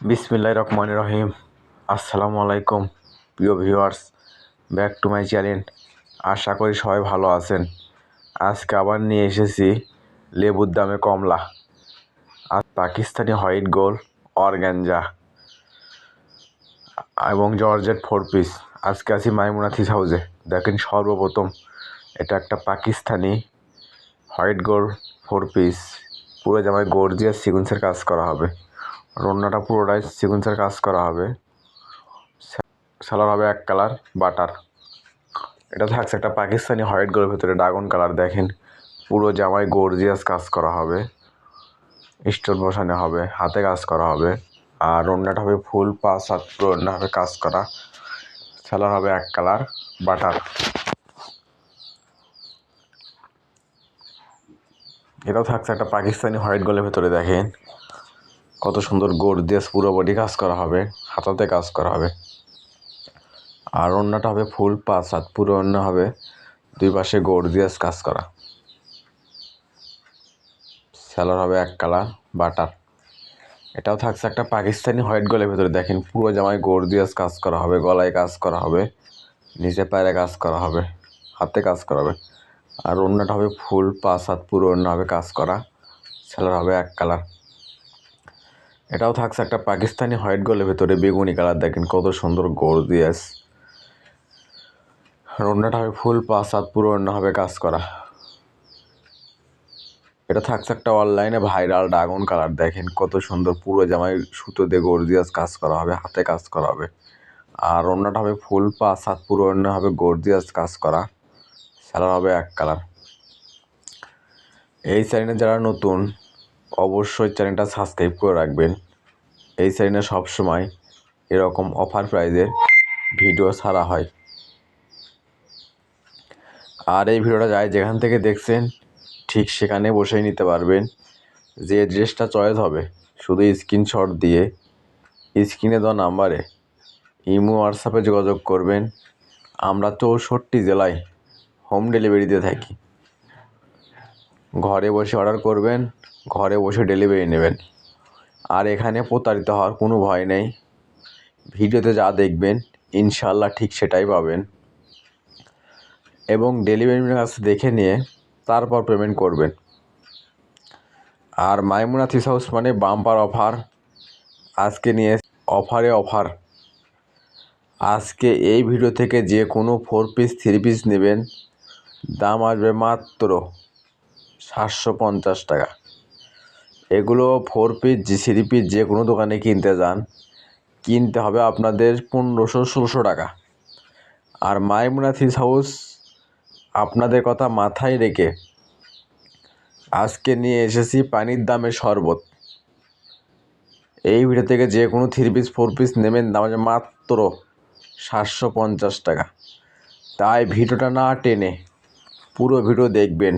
বিসমিল্লাহ রহমান রহিম। আসসালামু আলাইকুম প্রিয় viewers, back to my channel. আশা করি সবাই ভালো আছেন। আজকে আবার নিয়ে এসেছি লেবুর দামে কমলা। আর পাকিস্তানি হোয়াইট গোল অর্গ্যাঞ্জা এবং জর্জেট ফোর পিস। আজকে আছি মাইমুনা থিস হাউসে। দেখেন সর্বপ্রথম এটা একটা পাকিস্তানি হোয়াইট গোল ফোর পিস। পুরো জামায় গর্জিয়াস সিকুন্সের কাজ করা হবে। রান্নাটা পুরোটাই সিকুন্সের কাজ করা হবে। সালোয়ার হবে এক কালার বাটার এটা থাকছে একটা পাকিস্তানি হোয়াইট গোলের ভেতরে ড্রাগন কালার দেখেন। পুরো জামায় গর্জিয়াস কাজ করা হবে। স্টোন বসানো হবে, হাতে কাজ করা হবে। আর রান্নাটা হবে ফুল পাঁচ সাত রান্না হবে কাজ করা। সালোয়ার হবে এক কালার বাটার এটাও থাকছে একটা পাকিস্তানি হোয়াইট গোলের ভেতরে, দেখেন। কত সুন্দর গর্জিয়াস পুরো বডি কাজ করা হবে, হাতাতে কাজ করা হবে। আর অন্যটা হবে ফুল পাঁচ হাত পুরো অন্য হবে দুই পাশে গর্জিয়াস কাজ করা। স্যালার হবে এক কালার বাটার। এটাও থাকছে একটা পাকিস্তানি হোয়াইট গলের ভেতরে, দেখেন পুরো জামায় গর্জিয়াস কাজ করা হবে, গলায় কাজ করা হবে, নিচে পায়ে কাজ করা হবে, হাতে কাজ করা হবে। আর অন্যটা হবে ফুল পাঁচ হাত পুরো অন্য হবে কাজ করা। স্যালার হবে এক কালার। এটাও থাকছে একটা পাকিস্তানি হোয়াইট গোলের ভেতরে বেগুনি কালার, দেখেন কত সুন্দর গর্জিয়াস রান্নাটা হবে ফুল পাঁচ হাত পুরো রান্না হবে কাজ করা। এটা থাকছে একটা অনলাইনে ভাইরাল ড্রাগন কালার, দেখেন কত সুন্দর পুরো জামায় সুতো দিয়ে গর্জিয়াস কাজ করা হবে, হাতে কাজ করা হবে। আর রান্নাটা হবে ফুল পাঁচ হাত পুরো রান্না হবে গর্জিয়াস কাজ করা। স্যালার হবে এক কালার। এই চ্যানেলে যারা নতুন অবশ্যই চ্যানেলটা সাবস্ক্রাইব করে রাখবেন। এই চ্যানেলে সবসময় এরকম অফার প্রাইজের ভিডিও ছাড়া হয়। আর এই ভিডিওটা যাই যেখান থেকে দেখছেন, ঠিক সেখানে বসেই নিতে পারবেন। যে ড্রেসটা চয়েস হবে, শুধু স্ক্রিনশট দিয়ে স্ক্রিনে দেওয়া নাম্বারে ইমো হোয়াটসঅ্যাপে যোগাযোগ করবেন। আমরা চৌষট্টি জেলায় হোম ডেলিভারি দিয়ে থাকি। ঘরে বসে অর্ডার করবেন। ঘরে বসে ডেলিভারি নেবেন। আর এখানে প্রতারিত হওয়ার কোনো ভয় নেই। ভিডিওতে যা দেখবেন ইনশাল্লাহ ঠিক সেটাই পাবেন। এবং ডেলিভারি ম্যানের কাছে দেখে নিয়ে তারপর পেমেন্ট করবেন। আর মাইমুনা থিস হাউস মানে বাম্পার অফার। আজকে নিয়ে অফারে অফার। আজকে এই ভিডিও থেকে যে কোনো ফোর পিস থ্রি পিস নেবেন। দাম আসবে মাত্র সাতশো পঞ্চাশ টাকা। এগুলো ফোর পিস জি থ্রি পিস যে কোনো দোকানে কিনতে যান। কিনতে হবে আপনাদের পনেরোশো ষোলোশো টাকা। আর মাইমুনা থিস হাউস আপনাদের কথা মাথায় রেখে আজকে নিয়ে এসেছি পানির দামে শরবত। এই ভিডিও থেকে যে কোনো থ্রি পিস ফোর পিস নেবেন, দাম আছে মাত্র সাতশো পঞ্চাশ টাকা। তাই ভিডিওটা না টেনে পুরো ভিডিও দেখবেন।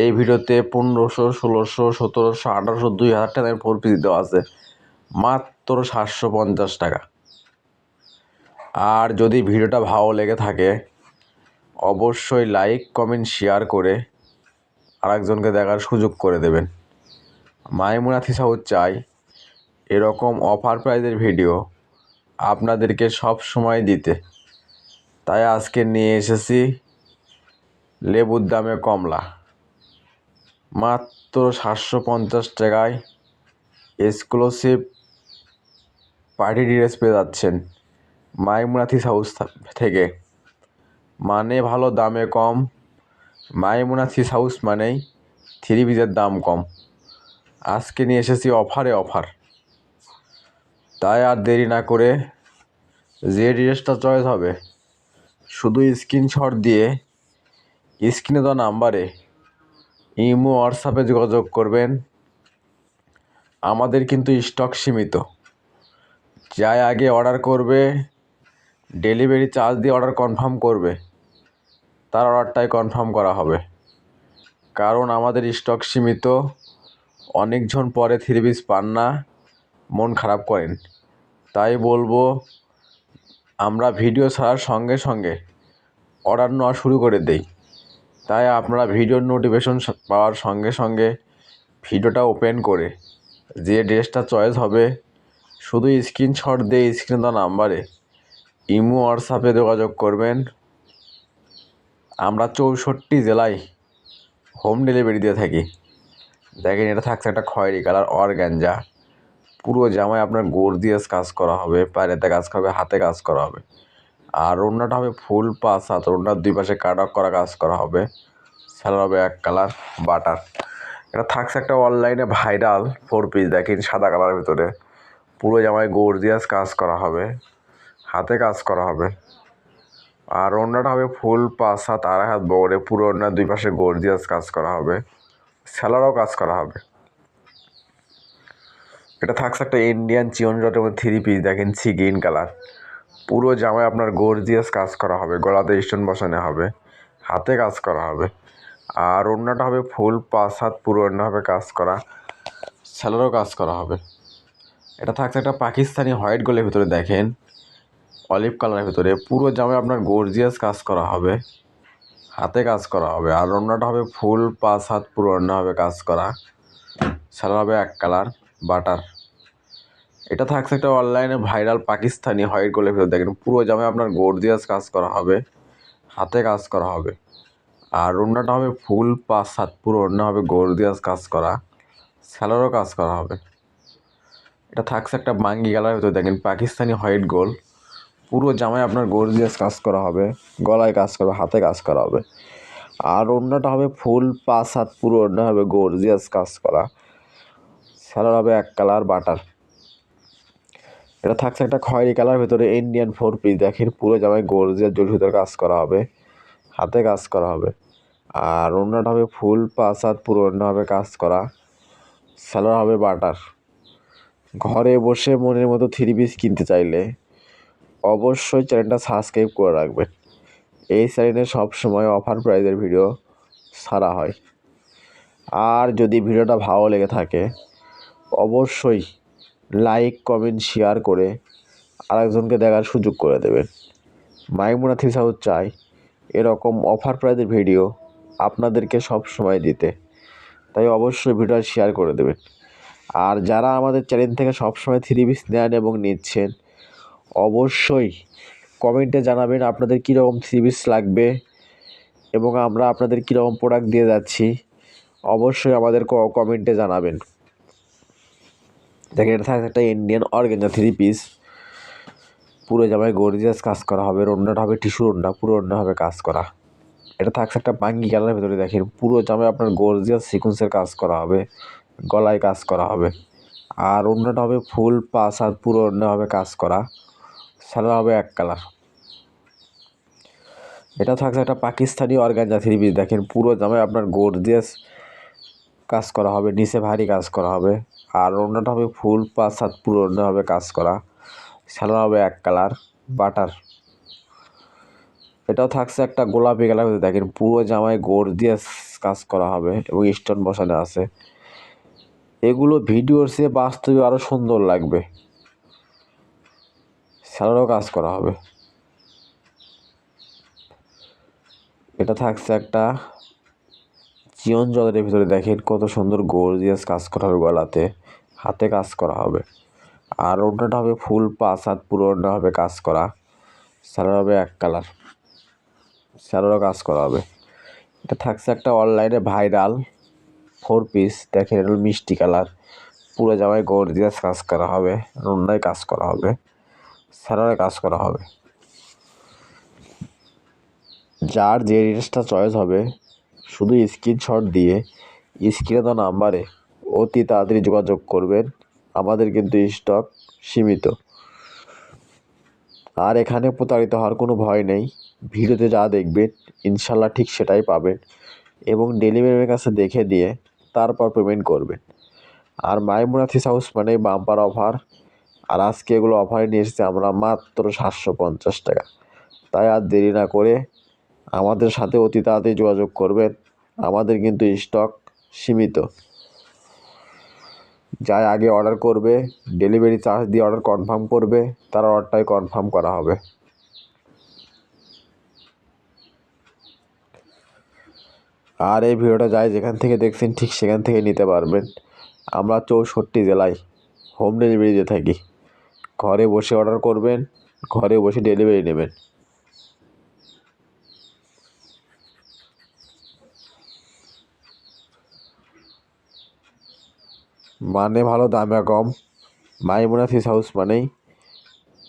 এই ভিডিওতে পনেরোশো, ষোলোশো, সতেরোশো, আঠারোশো, দুই হাজার টাকার ফোর পিস দেওয়া আছে। মাত্র সাতশো পঞ্চাশ টাকা। আর যদি ভিডিওটা ভালো লেগে থাকে, অবশ্যই লাইক কমেন্ট শেয়ার করে আরেকজনকে দেখার সুযোগ করে দেবেন। মাইমুনা থিসাও চাই, এরকম অফার প্রাইজের ভিডিও আপনাদেরকে সব সময় দিতে। তাই আজকে নিয়ে এসেছি লেবুর দামে কমলা। মাত্র সাতশো পঞ্চাশ টাকায় এক্সক্লুসিভ পার্টি ড্রেস পেয়ে যাচ্ছেন মাইমুনাথিস হাউস থেকে। মানে ভালো, দামে কম। মাইমুনাথিস হাউস মানেই থ্রি পিসের দাম কম। আজকে নিয়ে এসেছি অফারে অফার। তাই আর দেরি না করে যে ড্রেসটা চয়েস হবে, শুধু স্ক্রিনশট দিয়ে স্ক্রিনে দেওয়া নাম্বারে ইমো, হোয়াটসঅ্যাপে যোগাযোগ করবেন। আমাদের কিন্তু স্টক সীমিত। যাই আগে অর্ডার করবে, ডেলিভারি চার্জ দিয়ে অর্ডার কনফার্ম করবে, তার অর্ডারটাই কনফার্ম করা হবে। কারণ আমাদের স্টক সীমিত, অনেকজন পরে থ্রি পিস পান না, মন খারাপ করেন। তাই বলব, আমরা ভিডিও ছাড়ার সঙ্গে সঙ্গে অর্ডার নেওয়া শুরু করে দেই। তাই আপনারা ভিডিওর নোটিফিকেশন পাওয়ার সঙ্গে সঙ্গে ভিডিওটা ওপেন করে যে ড্রেসটা চয়েস হবে, শুধু স্ক্রিনশট দিয়ে স্ক্রিন দেওয়া নাম্বারে ইমো হোয়াটসঅ্যাপে যোগাযোগ করবেন। আমরা চৌষট্টি জেলায় হোম ডেলিভারি দিয়ে থাকি। দেখেন, এটা থাকছে একটা খয়েরি কালার অর্গ্যাঞ্জা পুরো জামায় আপনার গর্জিয়াস কাজ করা হবে পায়েতে কাজ করা হবে, হাতে কাজ করা হবে। আর ওড়নাটা হবে ফুল পাস হাত ওড়নার দুই পাশে কাট অফ করা কাজ করা হবে। স্যালার হবে এক কালার বাটার। এটা থাকছে একটা অনলাইনে ভাইরাল ফোর পিস, দেখেন সাদা কালারের ভিতরে। পুরো জামায় গর্জিয়াস কাজ করা হবে, হাতে কাজ করা হবে। আর ওড়নাটা হবে ফুল পাঁচ হাত আড়াই হাত বগরে পুরো ওড়নার দুই পাশে গর্জিয়াস কাজ করা হবে। স্যালারও কাজ করা হবে। এটা থাকছে একটা ইন্ডিয়ান চিয়ন জটের থ্রি পিস দেখেন সি গ্রিন কালার পুরো জামায় আপনার গর্জিয়াস কাজ করা হবে, গলাতে স্টোন বসানো হবে, হাতে কাজ করা হবে। আর ওড়নাটা হবে ফুল, পাঁচ হাত পুরো ওড়না হবে কাজ করা, স্যালারও কাজ করা হবে। এটা থাকছে একটা পাকিস্তানি হোয়াইট গোলের ভিতরে দেখেন, অলিভ কালারের ভিতরে। পুরো জামায় আপনার গর্জিয়াস কাজ করা হবে, হাতে কাজ করা হবে। আর ওড়নাটা হবে ফুল, পাঁচ হাত পুরো ওড়না হবে কাজ করা। সারা হবে এক কালার, বাটার। এটা থাকছে একটা অনলাইনে ভাইরাল পাকিস্তানি হোয়াইট গোলের ভিতরে। দেখেন, পুরো জামায় আপনার গর্জিয়াস কাজ করা হবে, হাতে কাজ করা হবে। আর ওড়নাটা হবে ফুল পাঁচ হাত পুরো ওড়না হবে গর্জিয়াস কাজ করা স্যালারও কাজ করা হবে। এটা থাকছে একটা বাঙ্গি কালারের ভিতরে। দেখেন, পাকিস্তানি হোয়াইট গোল পুরো জামায় আপনার গর্জিয়াস কাজ করা হবে, গলায় কাজ করবে হাতে কাজ করা হবে। আর ওড়নাটা হবে ফুল পাঁচ হাত পুরো ওড়না হবে গর্জিয়াস কাজ করা। স্যালার হবে এক কালার বাটার এটা থাকছে একটা খয়েরি কালার, ভিতরে ইন্ডিয়ান ফোর পিস দেখেন, পুরো জামায় গর্জিয়াস জোর ভিতরে কাজ করা হবে, হাতে কাজ করা হবে। আর ওড়নাটা হবে ফুল পাঁচ পুরো হবে কাজ করা। স্যালার হবে বাটার। ঘরে বসে মনের মতো থ্রি পিস কিনতে চাইলে অবশ্যই চ্যানেলটা সাবস্ক্রাইব করে রাখবেন। এই চ্যানেলে সবসময় অফার প্রাইজের ভিডিও ছাড়া হয়। আর যদি ভিডিওটা ভালো লেগে থাকে, অবশ্যই লাইক কমেন্ট শেয়ার করে আরেকজনকে দেখার সুযোগ করে দেবেন মাইমুনা থ্রি সাউথ চাই, এরকম অফার প্রাইজের ভিডিও আপনাদেরকে সব সময় দিতে। তাই অবশ্যই ভিডিওটা শেয়ার করে দেবেন আর যারা আমাদের চ্যানেল থেকে সবসময় থ্রি পিস নেন এবং নিচ্ছেন, অবশ্যই কমেন্টে জানাবেন আপনাদের কীরকম থ্রি পিস লাগবে এবং আমরা আপনাদের কীরকম প্রোডাক্ট দিয়ে যাচ্ছি। অবশ্যই আমাদের কমেন্টে জানাবেন। দেখেন, এটা থাকছে একটা ইন্ডিয়ান অর্গেঞ্জা থ্রি পিস পুরো জামায় গর্জিয়াস কাজ করা হবে রন্নাটা হবে টিস্যু রন্না পুরো রন্না হবে কাজ করা। এটা থাকছে একটা বাঙ্গি কালারের ভেতরে দেখেন, পুরো জামায় আপনার গর্জিয়াস সিকুয়েন্সের কাজ করা হবে, গলায় কাজ করা হবে। আর অন্যটা হবে ফুল পাস আর পুরো অন্য হবে কাজ করা। সাদা হবে এক কালার। এটা থাকছে একটা পাকিস্তানি অর্গানজা থ্রি পিস দেখেন, পুরো জামায় আপনার গর্জিয়াস কাজ করা হবে, নিচে ভারী কাজ করা হবে। আর অন্যটা হবে ফুল পাঁচ সাত পুরো অন্য হবে কাজ করা। সাদা হবে এক কালার, বাটার। এটাও থাকছে একটা গোলাপি কালার, দেখেন পুরো জামায় গোড় দিয়ে কাজ করা হবে এবং স্টোন বসানো আছে। এগুলো ভিডিওর চেয়ে বাস্তবে আরও সুন্দর লাগবে। স্যালারও কাজ করা হবে। এটা থাকছে একটা চিয়ন জলের ভিতরে, দেখেন কত সুন্দর গর্জিয়াস কাজ করা হবে গলাতে। হাতে কাজ করা হবে। আর ওড়নাটা হবে ফুল পাঁচ হাত পুরো ওড়না হবে কাজ করা। স্যালার হবে এক কালার। স্যালারও কাজ করা হবে। এটা থাকছে একটা অনলাইনে ভাইরাল ফোর পিস। দেখেন, এটা মিষ্টি কালার। পুরো জামায় গর্জিয়াস কাজ করা হবে রন্নায় কাজ করা হবে, স্যালারে কাজ করা হবে। যার যে জিনিসটা চয়েস হবে, শুধু স্ক্রিনশট দিয়ে, স্ক্রিনে তো নাম্বারে অতি তাড়াতাড়ি যোগাযোগ করবেন। আমাদের কিন্তু স্টক সীমিত। আর এখানে প্রতারিত হওয়ার কোনো ভয় নেই। ভিডিওতে যা দেখবেন, ইনশাল্লাহ ঠিক সেটাই পাবেন এবং ডেলিভারির কাছে দেখে দিয়ে তারপর পেমেন্ট করবেন। আর মাইমুনা থিস হাউস মানে বাম্পার অফার। আর আজকে এগুলো অফারে নিয়ে এসেছি আমরা মাত্র সাতশো পঞ্চাশ টাকা। তাই আর দেরি না করে আমাদের সাথে অতি তাড়াতাড়ি যোগাযোগ করবেন। আমাদের কিন্তু স্টক সীমিত। যাই আগে অর্ডার করবে ডেলিভারি চার্জ দিয়ে অর্ডার কনফার্ম করবে, তার অর্ডারটাই কনফার্ম করা হবে। আর এই ভিডিওটা যাই যেখান থেকে দেখছেন, ঠিক সেখান থেকে নিতে পারবেন। আমরা চৌষট্টি জেলায় হোম ডেলিভারি দিয়ে থাকি। ঘরে বসে অর্ডার করবেন, ঘরে বসে ডেলিভারি নেবেন। মানে ভালো দামে কম। মাইমুনা ফিস হাউস মানেই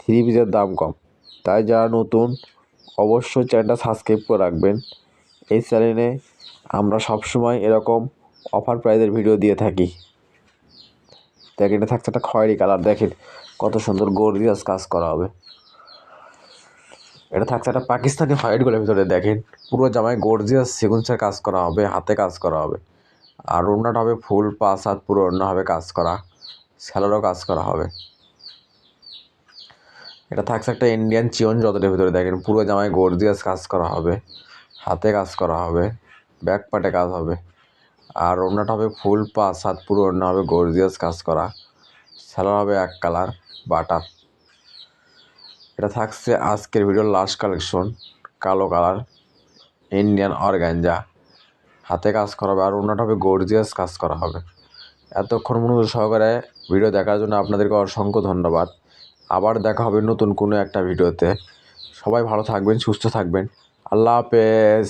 থ্রি পিসের দাম কম। তাই যারা নতুন, অবশ্যই চ্যানেলটা সাবস্ক্রাইব করে রাখবেন। এই চ্যানেলে আমরা সবসময় এরকম অফার প্রাইজের ভিডিও দিয়ে থাকি। দেখেন এটা থাকছে একটা খয়েরি কালার দেখেন কত সুন্দর গর্জিয়াস কাজ করা হবে। এটা থাকছে একটা পাকিস্তানি হোয়াইট গোলের ভিতরে, দেখেন পুরো জামায় গর্জিয়াস সিকুন্সের কাজ করা হবে, হাতে কাজ করা হবে। আর ওড়নাটা হবে ফুল পাঁচ হাত পুরো ওড়না হবে কাজ করা, স্যালোরও কাজ করা হবে। এটা থাকছে একটা ইন্ডিয়ান চিয়ন যতটার ভিতরে, দেখেন পুরো জামায় গর্জিয়াস কাজ করা হবে, হাতে কাজ করা হবে ব্যাক পাটে কাজ হবে। আর ওড়নাটা হবে ফুল পাঁচ হাত পুরো ওড়না হবে কাজ করা, স্যালোর হবে এক কালার বাটার এটা থাকছে আজকের ভিডিওর লাস্ট কালেকশন কালো কালার ইন্ডিয়ান অর্গ্যাঞ্জা হাতে কাজ করা হবে আর ওনাটা হবে গর্জিয়াস কাজ করা হবে। এতক্ষণ মনোযোগ সহকারে ভিডিও দেখার জন্য আপনাদেরকে অসংখ্য ধন্যবাদ। আবার দেখা হবে নতুন কোনো একটা ভিডিওতে সবাই ভালো থাকবেন, সুস্থ থাকবেন। আল্লাহ হাফেজ।